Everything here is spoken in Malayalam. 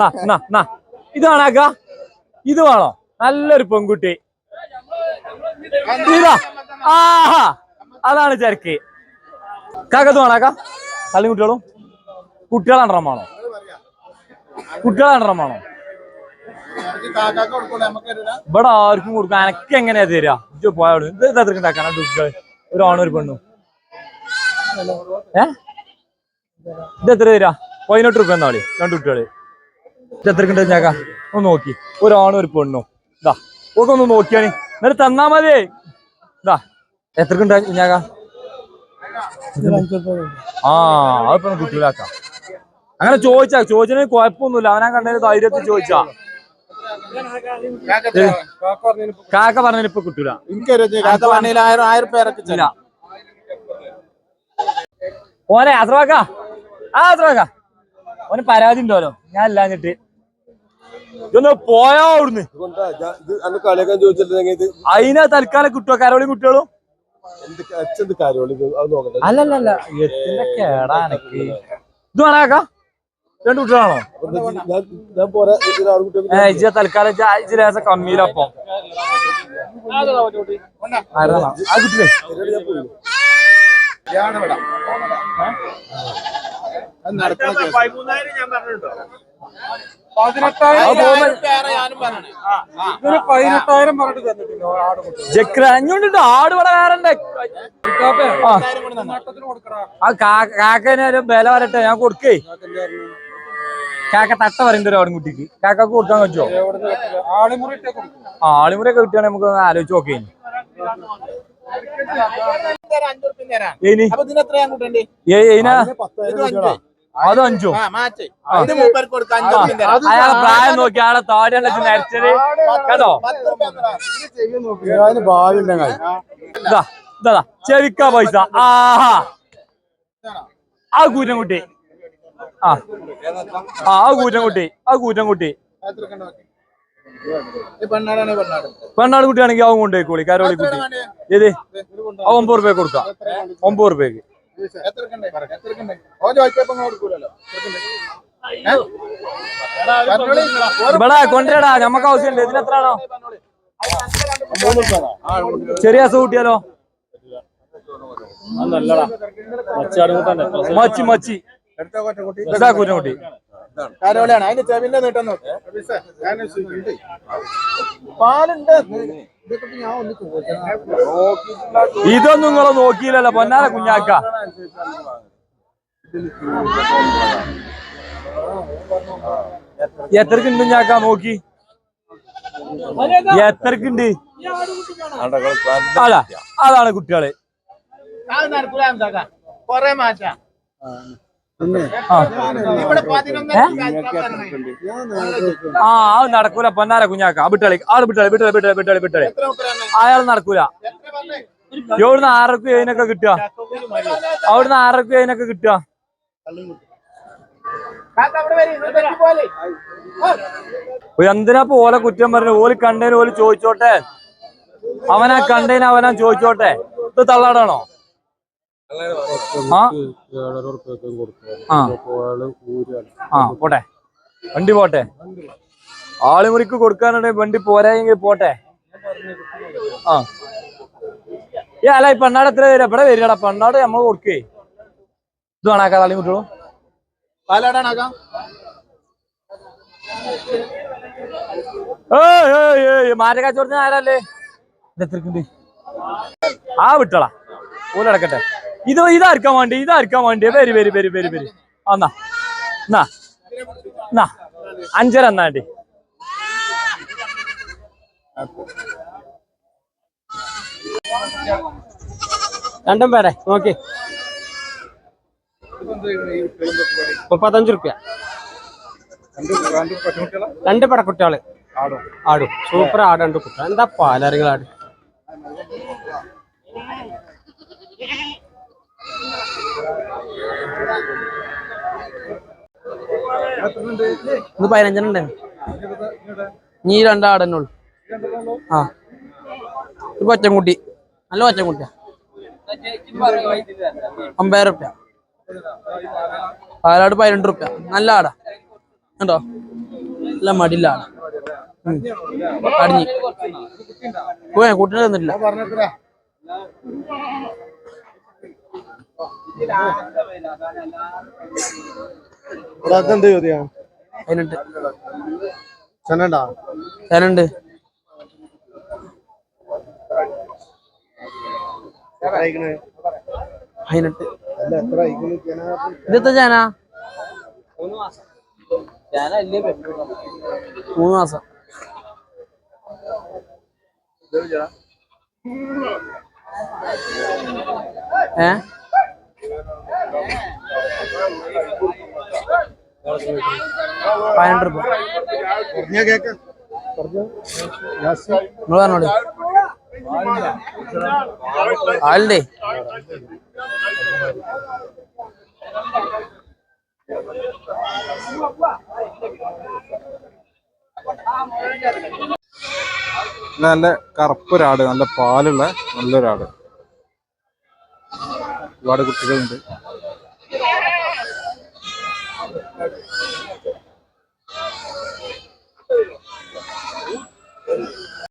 നാ നാ നാ. ഇത് വേണോ. നല്ലൊരു പെൺകുട്ടി. ഇതാ. അതാണ് ചരക്ക്. കാക്കത് വേണാക്ക തള്ളി കുട്ടികളും? കുട്ടികളാണ്ടറം വേണോ? കുട്ടികളാണ്ടറം വേണോ? ഇവിടെ ആർക്കും കൊടുക്കും. എനക്ക് എങ്ങനെയാ തരാ? പോയാളു ഇത് ഒരു ഓണം ഒരു പെണ്ണു. ഏ? ഇത് എത്ര തരാ? പതിനെട്ട് റുപ്യ എന്നാളി രണ്ട് കുട്ടികൾ. എത്രക്കുണ്ട് ഞാക്ക ഒന്ന് നോക്കി. ഒരാണും ഒരു പെണ്ണും. ഇതാ ഒക്കെ ഒന്ന് നോക്കിയാണ് എന്നിട്ട് തന്നാ മതി. ഇതാ എത്രക്കുണ്ട് ഞാക്ക ആ അതിപ്പോ കുട്ടികളാക്കാം. അങ്ങനെ ചോദിച്ചാ ചോദിച്ചതിന് കുഴപ്പമൊന്നുമില്ല. അവനാ കണ്ടതിന് ധൈര്യത്തിൽ ചോദിച്ചാ. കാക്ക പറഞ്ഞതിന് ഇപ്പൊ കിട്ടൂല. ഓനെ അത്രവാക്കാ ആ അസ്രവാക്ക. ഓന് പരാതി ഉണ്ടല്ലോ ഞാൻ അല്ലാഞ്ഞിട്ട് ഇതൊന്ന് പോയോ അവിടുന്ന്. അതിനാ തൽക്കാലം കിട്ടുവോ കരോളി കുട്ടികളും? അല്ലല്ല എത്തിന്റെ കേടാനക്ക് ഇത്? വേണാക്ക രണ്ട് കുട്ടികളാണോ? ഇജ്ജ തൽക്കാലം കമ്മിയിലപ്പോ ആരതാ? ആ കുട്ടിയില്ലേ ഞാൻ പതിനെട്ടായിരം പറഞ്ഞിട്ട് തന്നിട്ടില്ല ആട് ജക്ര അഞ്ഞോണ്ടിട്ട് ആട് ഇവിടെ വേറെ. ആ. കാക്കന് ഒരു ബല വരട്ടെ ഞാൻ കൊടുക്കേ. കാക്ക തട്ട പറയുന്നുണ്ട് ഒരു ആടുംകുട്ടിക്ക് കാക്ക കൊടുക്കാൻ പറ്റുമോ ആളിമുറിയൊക്കെ കിട്ടുകയാണെങ്കിൽ നമുക്ക് ആലോചിച്ച് നോക്കേ ഇനി. അപ്പൊ ഇതിന് എത്രയാ കൂട്ടണ്ടേ? ഏനാ അത് അഞ്ചോ. ആ മാച്ച് ഇത് മൂപ്പർക്ക് കൊടുക്കാം അഞ്ചു ആ, അയാളെ പ്രായം നോക്കി അയാളെ കണ്ടിട്ട് നരച്ചത്. കേട്ടോ? ഭാവി ഇതാ ഇതാ ചെവിക്ക പൈസ. ആഹാ. ആ കൂറ്റൻകുട്ടി. ആ. ആ കൂറ്റൻകുട്ടി. ആ കൂറ്റൻകുട്ടി. പെണ്ണാട്. കുട്ടിയാണെങ്കിൽ അവൻ കൊണ്ടുപോയിക്കോളി. കരോളി കുട്ടി. ഏത്? ഒമ്പത് റുപ്യ കൊടുക്കാം. ഒമ്പത് റുപ്യക്ക് ഇവിടെ കൊണ്ടുവരടാ നമുക്ക് ആവശ്യമുണ്ട് ഇതിന് എത്രയാണോ ചെറിയ അസുഖം കൂട്ടിയാലോ? മച്ചി മച്ചി. കരോളിയാണ് അതിന്റെ ചെവിന്റെ നീട്ടം നോക്ക്. പാലുണ്ട്. ഇതൊന്നും നിങ്ങളെ നോക്കിയില്ലല്ലോ. പൊന്നാല കുഞ്ഞാക്ക. എത്രക്കുണ്ട് കുഞ്ഞാക്ക നോക്കി? എത്രക്കുണ്ട്? അല്ല അതാണ് കുട്ടികൾ. അത് കൊറേ മാറ്റാ. ആ. അത് നടക്കൂല. പൊന്നാര കുഞ്ഞാക്ക. വിട്ടളി ആൾ വിട്ടളി വിട്ടളി വിട്ടളി വിട്ടളി വിട്ടളി? അയാൾ നടക്കൂല? എവിടുന്ന് ആറരക്ക് അതിനൊക്കെ കിട്ടുക? അവിടുന്ന് ആറരക്ക് അതിനൊക്കെ കിട്ടുക? എന്തിനാ ഓലെ കുറ്റം പറഞ്ഞു ഓൽ കണ്ടേന് ഓൽ ചോദിച്ചോട്ടെ? അവനാ കണ്ടതിന് അവനാ ചോദിച്ചോട്ടെ? ഇത് തള്ളാടാണോ? ആ? പോട്ടെ. വണ്ടി പോട്ടെ. ആളുമുറിക്ക് കൊടുക്കാനുണ്ടെ വണ്ടി പോരായെങ്കിൽ പോട്ടെ. ആ. ഏ അല്ല ഈ പെണ്ണാട് എത്ര തരാ ഇവിടെ വരികടാ. പെണ്ണാട് നമ്മൾ കൊടുക്കേ. ഇത് വേണാക്കാ തള്ളി കുട്ടികളും. പാലാടാനാക്കാം. ഏയ് ഏയ് ഏയ് മാറ്റ കച്ചവടത്തിന് ആരല്ലേ ഇത് എത്രക്കുണ്ട് ആ വിട്ടളാ. ഓലടക്കട്ടെ ഇത് ഇതാർക്കാൻ വേണ്ടി? ഇതാർക്കാൻ വേണ്ടി? വരി വരി വരി വരി വരി. എന്നാ എന്നാ എന്നാ അഞ്ചര എന്നാണ്ടി രണ്ടും പേരെ നോക്കി. മുപ്പത്തഞ്ച് റുപ്യ. രണ്ട് പടക്കുട്ടികൾ. ആടും. സൂപ്പർ ആട് രണ്ട് കുട്ടികൾ എന്താ പാലറികൾ ആട് ഇത് പതിനഞ്ചെണ്ണ നീ രണ്ടാടന്നെ ഉള്ളു. ആ. ഇത് കൊച്ചൻകുട്ടി നല്ല കൊച്ചൻകുട്ടിയാ അമ്പത് റുപ്യ. പാലാട് പതിനെട്ട് റുപ്യ. നല്ല ആടാ. കണ്ടോ? നല്ല മടിയിലാണ് ആടാ. പോയ കുട്ടിനെ തന്നിട്ടില്ല. എന്ത് ചോദ്യാ? അതിനുണ്ട്. ചെന്നണ്ടാ? അയക്കുന്നു ജന ഇതെത്ര ചാന മൂന്ന് മാസം. ഏ? പതിനെട്ട് രൂപ. നിങ്ങൾ പറഞ്ഞോളൂ. നല്ല കറുപ്പൊരാട് നല്ല പാലുള്ള നല്ലൊരാട്. ഒരുപാട് കുട്ടികളുണ്ട്.